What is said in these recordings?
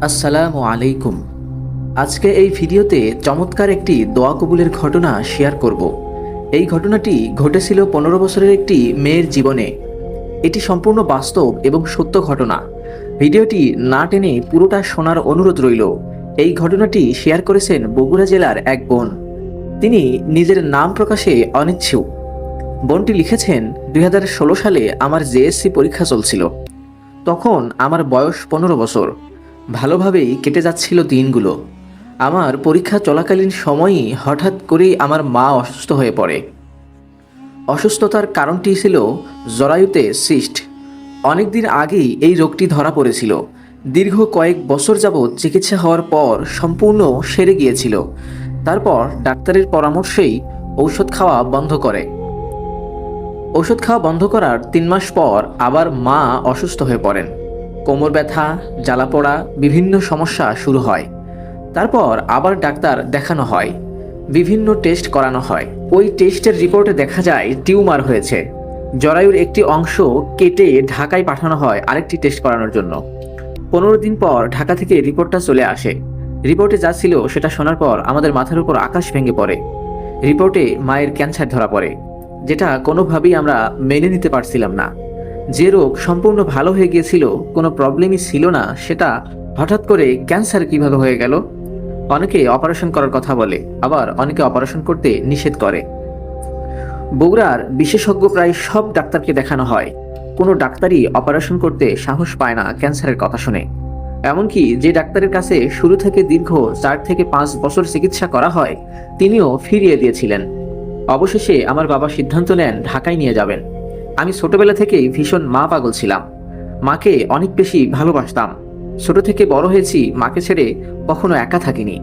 আসসালামু আলাইকুম। আজকে এই ভিডিওতে চমৎকার একটি দোয়া কবুলের ঘটনা শেয়ার করব। এই ঘটনাটি ঘটেছিল পনেরো বছরের একটি মেয়ের জীবনে। এটি সম্পূর্ণ বাস্তব এবং সত্য ঘটনা। ভিডিওটি না টেনে পুরোটা শোনার অনুরোধ রইল। এই ঘটনাটি শেয়ার করেছেন বগুড়া জেলার এক বোন। তিনি নিজের নাম প্রকাশে অনিচ্ছুক। বোনটি লিখেছেন, দুই হাজার ষোলো সালে আমার জেএসসি পরীক্ষা চলছিল। তখন আমার বয়স পনেরো বছর। ভালোভাবেই কেটে যাচ্ছিল দিনগুলো। আমার পরীক্ষা চলাকালীন সময়ই হঠাৎ করেই আমার মা অসুস্থ হয়ে পড়ে। অসুস্থতার কারণটি ছিল জরায়ুতে সিস্ট। অনেকদিন আগেই এই রোগটি ধরা পড়েছিল। দীর্ঘ কয়েক বছর যাবৎ চিকিৎসা হওয়ার পর সম্পূর্ণ সেরে গিয়েছিল। তারপর ডাক্তারের পরামর্শেই ঔষধ খাওয়া বন্ধ করে। ঔষধ খাওয়া বন্ধ করার তিন মাস পর আবার মা অসুস্থ হয়ে পড়েন। কোমর ব্যথা, জ্বালা পোড়া, বিভিন্ন সমস্যা শুরু হয়। তারপর আবার ডাক্তার দেখানো হয়। বিভিন্ন টেস্ট করানো হয়। ওই টেস্টের রিপোর্টে দেখা যায়, টিউমার হয়েছে। জরায়ুর একটি অংশ কেটে ঢাকায় পাঠানো হয় আরেকটি টেস্ট করানোর জন্য। পনেরো দিন পর ঢাকা থেকে রিপোর্টটা চলে আসে। রিপোর্টে যা ছিল সেটা শোনার পর আমাদের মাথার উপর আকাশ ভেঙে পড়ে। রিপোর্টে মায়ের ক্যান্সার ধরা পড়ে, যেটা কোনোভাবেই আমরা মেনে নিতে পারছিলাম না। যে রোগ সম্পূর্ণ ভালো হয়ে গিয়েছিল, কোনো প্রবলেমই ছিল না, সেটা হঠাৎ করে ক্যান্সার কীভাবে হয়ে গেল? অনেকে অপারেশন করার কথা বলে, আবার অনেকে অপারেশন করতে নিষেধ করে। বগুড়ার বিশেষজ্ঞ প্রায় সব ডাক্তারকে দেখানো হয়। কোনো ডাক্তারই অপারেশন করতে সাহস পায় না ক্যান্সারের কথা শুনে। এমনকি যে ডাক্তারের কাছে শুরু থেকে দীর্ঘ চার থেকে পাঁচ বছর চিকিৎসা করা হয়, তিনিও ফিরিয়ে দিয়েছিলেন। অবশেষে আমার বাবা সিদ্ধান্ত নেন ঢাকায় নিয়ে যাবেন। আমি ছোটবেলা থেকেই ভীষণ মা পাগল ছিলাম। মাকে অনেক বেশি ভালোবাসতাম। ছোট থেকে বড় হয়েছি, মাকে ছেড়ে কখনো একা থাকিনি।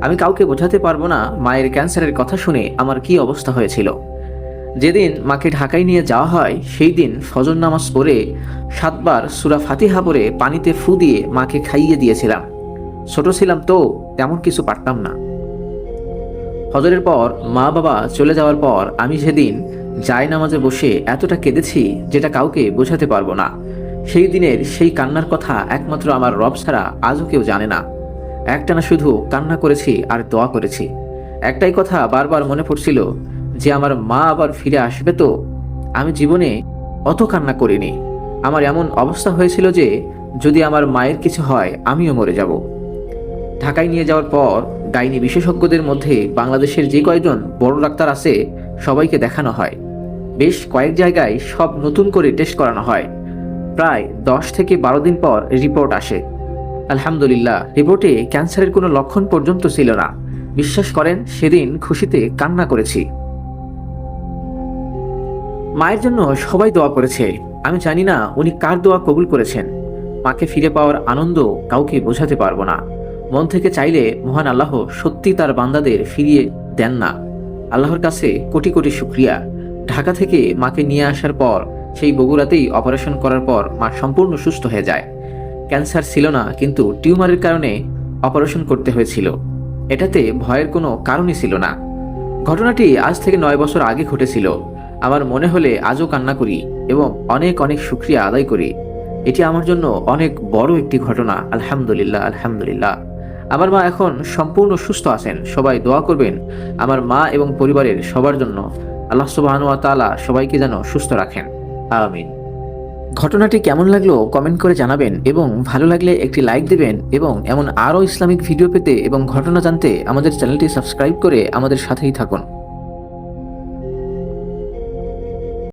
আমি কাউকে বোঝাতে পারব না মায়ের ক্যান্সারের কথা শুনে আমার কি অবস্থা হয়েছিল। যেদিন মাকে ঢাকায় নিয়ে যাওয়া হয়, সেই দিন ফজর নামাজ পড়ে সাতবার সুরা ফাতিহা পরে পানিতে ফু দিয়ে মাকে খাইয়ে দিয়েছিলাম। ছোট ছিলাম তো, তেমন কিছু পারতাম না। হজরের পর মা বাবা চলে যাওয়ার পর আমি সেদিন জায় নামাজে বসে এতটা কেঁদেছি যেটা কাউকে বোঝাতে পারব না। সেই দিনের সেই কান্নার কথা একমাত্র আমার রব ছাড়া আজও কেউ জানে না। একটানা শুধু কান্না করেছি আর দোয়া করেছি। একটাই কথা বারবার মনে পড়ছিল যে আমার মা আবার ফিরে আসবে তো। আমি জীবনে অত কান্না করিনি। আমার এমন অবস্থা হয়েছিল যে যদি আমার মায়ের কিছু হয় আমিও মরে যাব। ঢাকায় নিয়ে যাওয়ার পর গাইনি বিশেষজ্ঞদের মধ্যে বাংলাদেশের যে কয়েকজন বড় ডাক্তার আছে সবাইকে দেখানো হয়। বেশ কয়েক জায়গায় সব নতুন করে টেস্ট করানো হয়। প্রায় দশ থেকে বারো দিন পর রিপোর্ট আসে। আলহামদুলিল্লাহ, রিপোর্টে ক্যান্সারের কোনো লক্ষণ পর্যন্ত ছিল না। বিশ্বাস করেন, সেদিন খুশিতে কান্না করেছি। মায়ের জন্য সবাই দোয়া করেছে। আমি জানি না উনি কার দোয়া কবুল করেছেন। মাকে ফিরে পাওয়ার আনন্দ কাউকে বোঝাতে পারব না। মন থেকে চাইলে মহান আল্লাহ সত্যি তার বান্দাদের ফিরিয়ে দেন না। আল্লাহর কাছে কোটি কোটি শুক্রিয়া। ঢাকা থেকে মাকে নিয়ে আসার পর, সেই বগুড়াতেই অপারেশন করার পর মা সম্পূর্ণ সুস্থ হয়ে যায়। ক্যান্সার ছিল না, কিন্তু টিউমারের কারণে অপারেশন করতে হয়েছিল। এটাতে ভয়ের কোনো কারণই ছিল না। ঘটনাটি আজ থেকে নয় বছর আগে ঘটেছিল। আমার মনে হলে আজও কান্না করি এবং অনেক অনেক শুক্রিয়া আদায় করি। এটি আমার জন্য অনেক বড় একটি ঘটনা। আলহামদুলিল্লাহ আলহামদুলিল্লাহ। আমার মা এখন সম্পূর্ণ সুস্থ আছেন, সবাই দোয়া করবেন আমার মা এবং পরিবারের সবার জন্য। আল্লাহ সুবাহানুয়া তালা সবাইকে যেন সুস্থ রাখেন। আমিন। ঘটনাটি কেমন লাগল কমেন্ট করে জানাবেন এবং ভালো লাগলে একটি লাইক দেবেন এবং এমন আরও ইসলামিক ভিডিও পেতে এবং ঘটনা জানতে আমাদের চ্যানেলটি সাবস্ক্রাইব করে আমাদের সাথেই থাকুন।